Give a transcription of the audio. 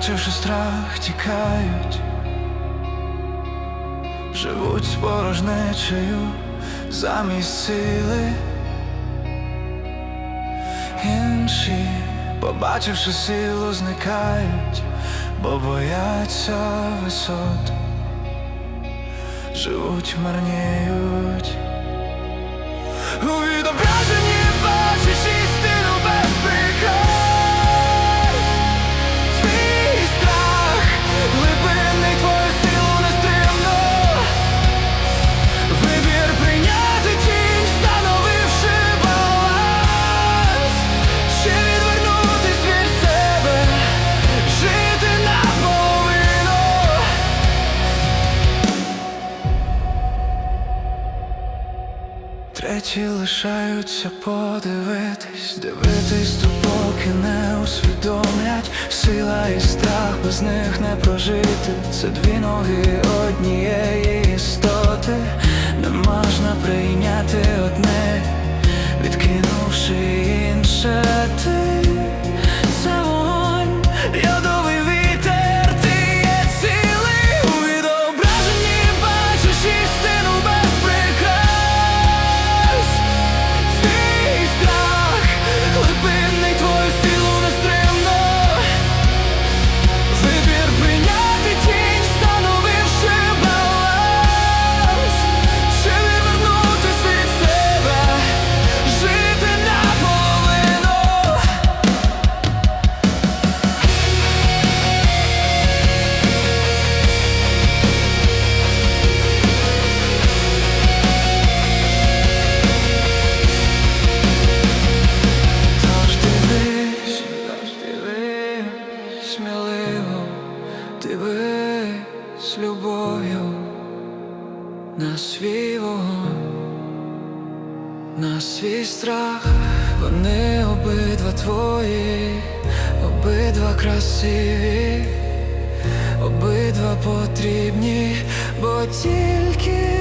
побачивши страх, тікають, живуть з порожнечею замість сили. Інші, побачивши силу, зникають, бо бояться висот, живуть, марніють. У відображенні Треті лишаються подивитись, дивитись, допоки не усвідомлять Сила і страх без них не прожити. Це дві ноги однієї істоти. Не можна прийняти одне, сміливо, дивись любов'ю на свій вогонь, на свій страх, вони обидва твої, обидва красиві, обидва потрібні, бо тільки